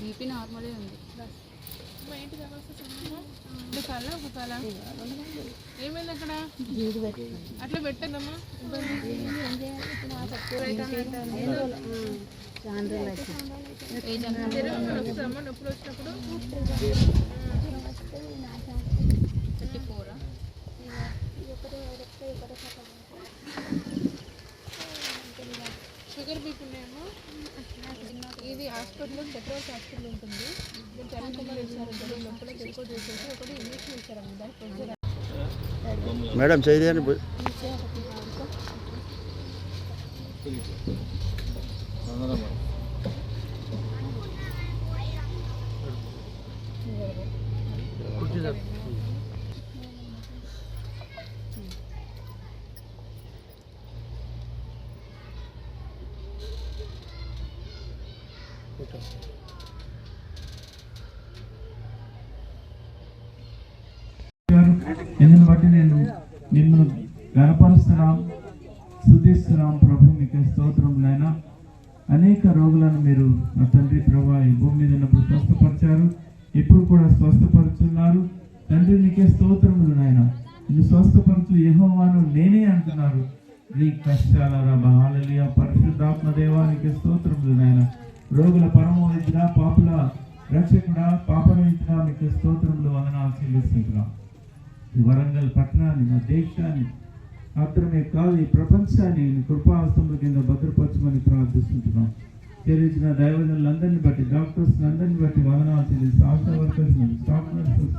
BP నార్మలే ఉంది. కళ ఒక కళ ఏమైంది అక్కడ? అట్లా పెట్టదమ్మా వచ్చినప్పుడు థర్టీ ఫోరా షుగర్ బీపీ ఉన్నాయమ్మా ఇది హాస్పిటల్లో పెట్రోల్ హాస్పిటల్ ఉంటుంది మీరు చరణ్ కుమార్ ఇచ్చారు లోపల ఎక్కువ చేసేసి ఒకటి ఇంజక్షన్ ఇచ్చారమ్మా దానికి కొంచెం మేడం చేయదేని ఇందుని బట్టి నేను నిన్ను గనపరుస్తున్నాం శుద్ధిస్తున్నాం ప్రభు మీకు నాయన. అనేక రోగులను మీరు నా తండ్రి ప్రభా ఈ భూమి మీద ఉన్నప్పుడు స్వస్థపరిచారు ఇప్పుడు కూడా స్వస్థపరుచున్నారు. తండ్రి నీకే స్తోత్రములు నాయన. నిన్ను స్వస్థపరచు యహోవాను నేనే అంటున్నారు. నీ కష్టాల బాలలియ పరిశుద్ధాత్మ దేవానికి స్తోత్రములు నాయన. రోగుల పరమ వైద్యుడా పాపుల రక్షకుడా పాపరహితుడా మీకు స్తోత్రంలో వందనాలు చెల్లిస్తుంటున్నాం. ఈ వరంగల్ పట్టణాన్ని మా దేశాన్ని మాత్రమే కాదు ఈ ప్రపంచాన్ని నీ కృపాహస్తముల కింద భద్రపరచమని ప్రార్థిస్తుంటున్నాం. తెలిసిన దైవజనులందరినీ బట్టి డాక్టర్స్ అందరిని బట్టి వందనాలు చెల్లిస్తూ Asha workers staff nurses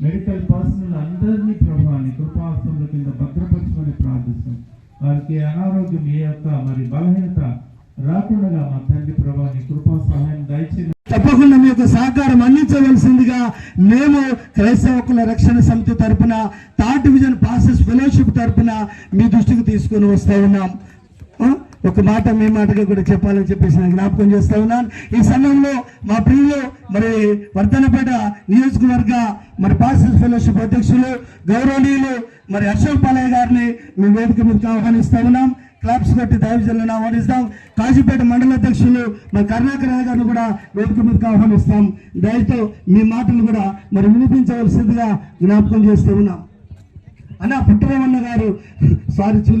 medical personnel అందరినీ ప్రభావాన్ని కృపాహస్తముల కింద భద్రపరచమని ప్రార్థిస్తాం వారికి అనారోగ్యం ఏ యొక్క మరి బలహీనత రాకుండా మా తండ్రి ప్రభావాన్ని కృపా సహాయం దయచేసి తప్పకుండా మీ యొక్క సహకారం అందించవలసిందిగా మేము క్రైస్తవకుల రక్షణ సమితి తరపున థర్డ్ డివిజన్ పాసెస్ ఫెలోషిప్ తరపున మీ దృష్టికి తీసుకొని వస్తూ ఉన్నాం. ఒక మాట మీ మాటగా కూడా చెప్పాలని చెప్పేసి నేను జ్ఞాపకం చేస్తా ఉన్నాను. ఈ సమయంలో మా ప్రియులు మరి వర్ధనపేట నియోజకవర్గ మరి పాసెస్ ఫెలోషిప్ అధ్యక్షులు గౌరవనీయులు మరి అశోక్ పాలయ్య గారిని మీ వేదిక మీదకి ఆహ్వానిస్తా ఉన్నాం. క్లాప్స్ పెట్టి దయచేయాలని ఆహ్వానిస్తాం కాజీపేట మండల అధ్యక్షులు మరి కరుణాకర్ గారిని కూడా వేదిక మీదకి ఆహ్వానిస్తాం. దయతో మీ మాటలు కూడా మరి వినిపించవలసిందిగా జ్ఞాపకం చేస్తూ ఉన్నాం. అన్న పుట్టరమన్న గారు సారీ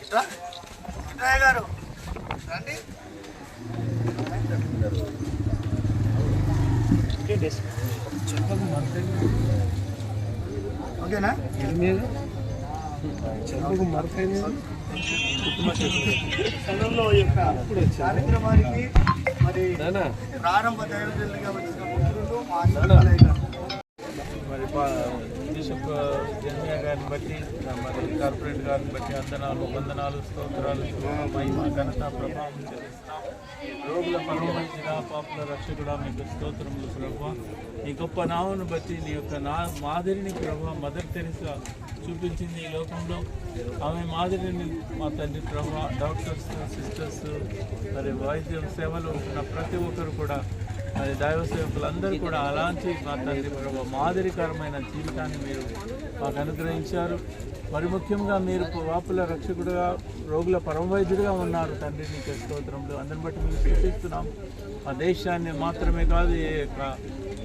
ఇట్లా గారు రండి ఓకేనా సంఘంలో యొక్క కార్యక్రమానికి మరి ప్రారంభ దైవజనులుగా వచ్చిన మిత్రులు మా. మరి బిషప్ జన్మియా గారిని బట్టి మరి కార్పొరేట్ గారిని బట్టి అందనాలు వందనాలు స్తోత్రాలు మహిమ ఘనత ప్రభావం చెల్లిస్తున్నాం. రోగుల పరమవంచిన పాపుల రక్షకుడా మీకు స్తోత్రములు ప్రభా. నీ గొప్ప నామను బట్టి నీ యొక్క నా మాదిరిని ప్రభా మదర్ తెరిసా చూపించింది ఈ లోకంలో. ఆమె మాదిరిని మా తండ్రి ప్రభా డాక్టర్స్ సిస్టర్స్ మరి వైద్యం సేవలు ఉంటున్న ప్రతి ఒక్కరు కూడా అది దైవ సేవకులందరూ కూడా అలాంటి మా తండ్రి ప్రభు మాదిరికరమైన జీవితాన్ని మీరు మాకు అనుగ్రహించారు. మరి ముఖ్యంగా మీరు వాపుల రక్షకుడుగా రోగుల పరమవైద్యుడిగా ఉన్నారు తండ్రి నీకు స్తోత్రంలో అందరిని బట్టి మేము స్థుతిస్తున్నాం. మా దేశాన్ని మాత్రమే కాదు ఈ యొక్క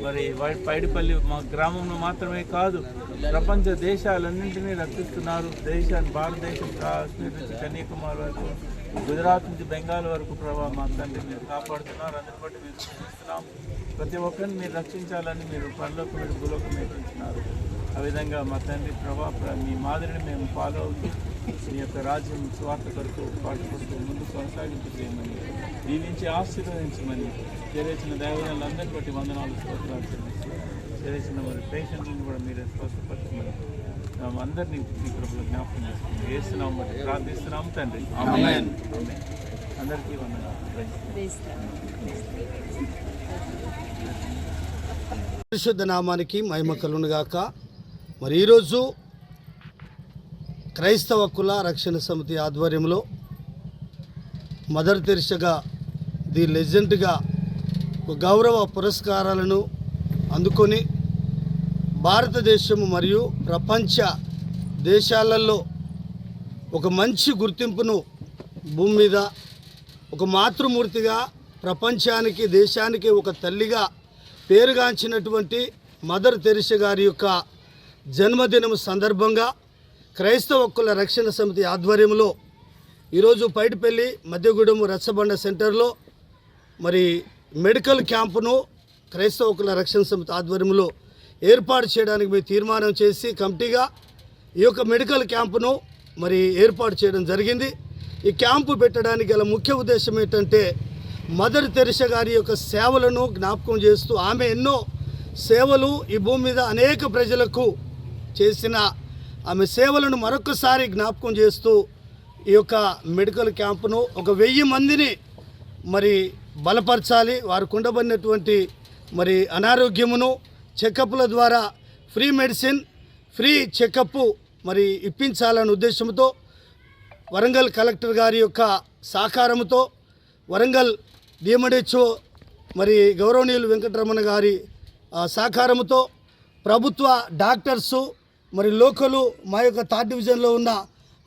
మరి వై- పైడిపల్లి మా గ్రామంలో మాత్రమే కాదు ప్రపంచ దేశాలన్నింటినీ రక్షిస్తున్నారు. దేశాన్ని భారతదేశం కాశ్మీర్ నుంచి కన్యాకుమారి వరకు గుజరాత్ నుంచి బెంగాల్ వరకు ప్రభావ మా తండ్రి మీరు కాపాడుతున్నారు. అందరిని బట్టి మీరు చూపిస్తున్నాం ప్రతి ఒక్కరిని మీరు రక్షించాలని మీరు పనులకు మీరు భూలోకి నేర్పించినారు ఆ విధంగా మా తండ్రి ప్రభా ప్ర- మీ మాదిరిని మేము ఫాలో అవుతూ మీ యొక్క రాజ్యం స్వార్థ కొరకు పాటుపడుతూ ముందు కొనసాగింపు చేయమని దీవించి ఆశీర్వదించమని చేరేసిన అందరి బట్టి వందనాలు స్తోత్రాలు చెల్లిస్తూ చేరేసిన మరి పేషెంట్లను కూడా మీరు స్వస్థపరచమని అందరినీ మీ జ్ఞాపకం చేసుకుని వేస్తున్నాం బట్టి ప్రార్థిస్తున్నాం తండ్రి. అందరికీ పరిశుద్ధ నామానికి మహిమ కలుగునుగాక. మరి ఈరోజు క్రైస్తవ కుల రక్షణ సమితి ఆధ్వర్యంలో మదర్ తెరిసగా ది లెజెండ్గా ఒక గౌరవ పురస్కారాలను అందుకొని భారతదేశము మరియు ప్రపంచ దేశాలలో ఒక మంచి గుర్తింపును భూమి మీద ఒక మాతృమూర్తిగా ప్రపంచానికి దేశానికి ఒక తల్లిగా పేరుగాంచినటువంటి మదర్ తెరిస గారి యొక్క జన్మదినం సందర్భంగా క్రైస్తవ హక్కుల రక్షణ సమితి ఆధ్వర్యంలో ఈరోజు పైడిపల్లి మధ్యగూడెం రచ్చబండ సెంటర్లో మరి మెడికల్ క్యాంపును క్రైస్తవ హక్కుల రక్షణ సమితి ఆధ్వర్యంలో ఏర్పాటు చేయడానికి మేము తీర్మానం చేసి కమిటీగా ఈ యొక్క మెడికల్ క్యాంపును మరి ఏర్పాటు చేయడం జరిగింది. ఈ క్యాంపు పెట్టడానికి గల ముఖ్య ఉద్దేశం ఏంటంటే మదర్ తెరిస గారి యొక్క సేవలను జ్ఞాపకం చేస్తూ ఆమె ఎన్నో సేవలు ఈ భూమి మీద అనేక ప్రజలకు చేసిన ఆమె సేవలను మరొకసారి జ్ఞాపకం చేస్తూ ఈ యొక్క మెడికల్ క్యాంపును ఒక వెయ్యి మందిని మరి బలపరచాలి. వారికి ఉండబడినటువంటి మరి అనారోగ్యమును చెకప్ల ద్వారా ఫ్రీ మెడిసిన్ ఫ్రీ చెకప్ మరి ఇప్పించాలనే ఉద్దేశంతో వరంగల్ కలెక్టర్ గారి యొక్క సహకారంతో వరంగల్ డిఎండిహెచ్ఓ మరి గౌరవనీయులు వెంకటరమణ గారి సహకారంతో ప్రభుత్వ డాక్టర్సు మరి లోకలు మా యొక్క థర్డ్ డివిజన్లో ఉన్న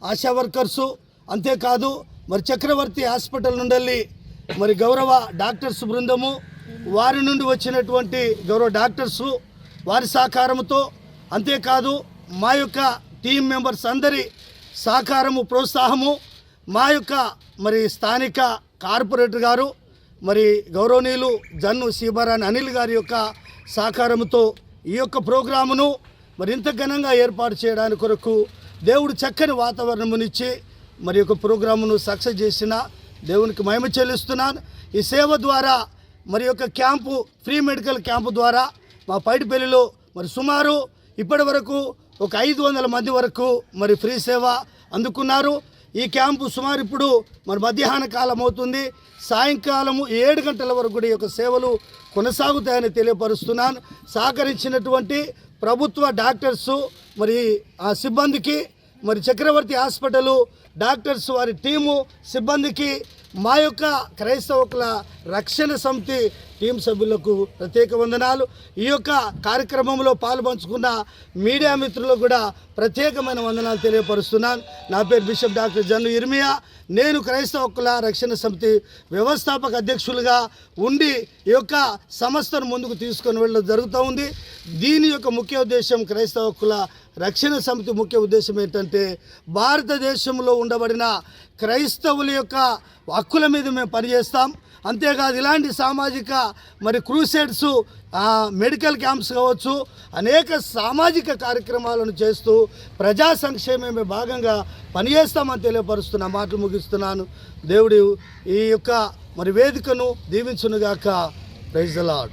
ఆశా వర్కర్సు అంతేకాదు మరి చక్రవర్తి హాస్పిటల్ నుండి మరి గౌరవ డాక్టర్స్ బృందము వారి నుండి వచ్చినటువంటి గౌరవ డాక్టర్సు వారి సహకారంతో అంతేకాదు మా యొక్క టీం మెంబర్స్ అందరి సహకారము ప్రోత్సాహము మా యొక్క మరి స్థానిక కార్పొరేటర్ గారు మరి గౌరవనీయులు జన్ను శివరాన్ అనిల్ గారి యొక్క సహకారంతో ఈ యొక్క ప్రోగ్రామును మరి ఇంత ఘనంగా ఏర్పాటు చేయడానికి కొరకు దేవుడు చక్కని వాతావరణమునిచ్చి మరి యొక్క ప్రోగ్రామును సక్సెస్ చేసిన దేవునికి మహిమ చెల్లిస్తున్నాను. ఈ సేవ ద్వారా మరి యొక్క క్యాంపు ఫ్రీ మెడికల్ క్యాంపు ద్వారా మా పైడిపల్లిలో మరి సుమారు ఇప్పటి వరకు ఒక ఐదు వందల మంది వరకు మరి ఫ్రీ సేవ అందుకున్నారు. ఈ క్యాంపు సుమారు ఇప్పుడు మరి మధ్యాహ్న కాలం అవుతుంది. సాయంకాలము ఏడు గంటల వరకు కూడా ఈ యొక్క సేవలు కొనసాగుతాయని తెలియపరుస్తున్నాను. సహకరించినటువంటి ప్రభుత్వ డాక్టర్సు మరి ఆ సిబ్బందికి మరి చక్రవర్తి హాస్పిటల్ డాక్టర్స్ వారి టీము సిబ్బందికి మా యొక్క క్రైస్తవకుల రక్షణ సమితి టీం సభ్యులకు ప్రత్యేక వందనాలు. ఈ యొక్క కార్యక్రమంలో పాల్పంచుకున్న మీడియా మిత్రులకు కూడా ప్రత్యేకమైన వందనాలు తెలియపరుస్తున్నాను. నా పేరు బిషప్ డాక్టర్ జన్ను ఇర్మియా. నేను క్రైస్తవకుల రక్షణ సమితి వ్యవస్థాపక అధ్యక్షులుగా ఉండి ఈ యొక్క సంస్థను ముందుకు తీసుకొని వెళ్ళడం జరుగుతూ ఉంది. దీని యొక్క ముఖ్య ఉద్దేశం క్రైస్తవకుల రక్షణ సమితి ముఖ్య ఉద్దేశం ఏంటంటే భారతదేశంలో ఉండబడిన క్రైస్తవుల యొక్క హక్కుల మీద మేము పనిచేస్తాం. అంతేకాదు ఇలాంటి సామాజిక మరి క్రూసైడ్స్ మెడికల్ క్యాంప్స్ కావచ్చు అనేక సామాజిక కార్యక్రమాలను చేస్తూ ప్రజా సంక్షేమమే భాగంగా పనిచేస్తామని తెలియపరుస్తున్న మాటలు ముగిస్తున్నాను. దేవుడు ఈ యొక్క మరి వేదికను దీవించునుగాక. Praise lord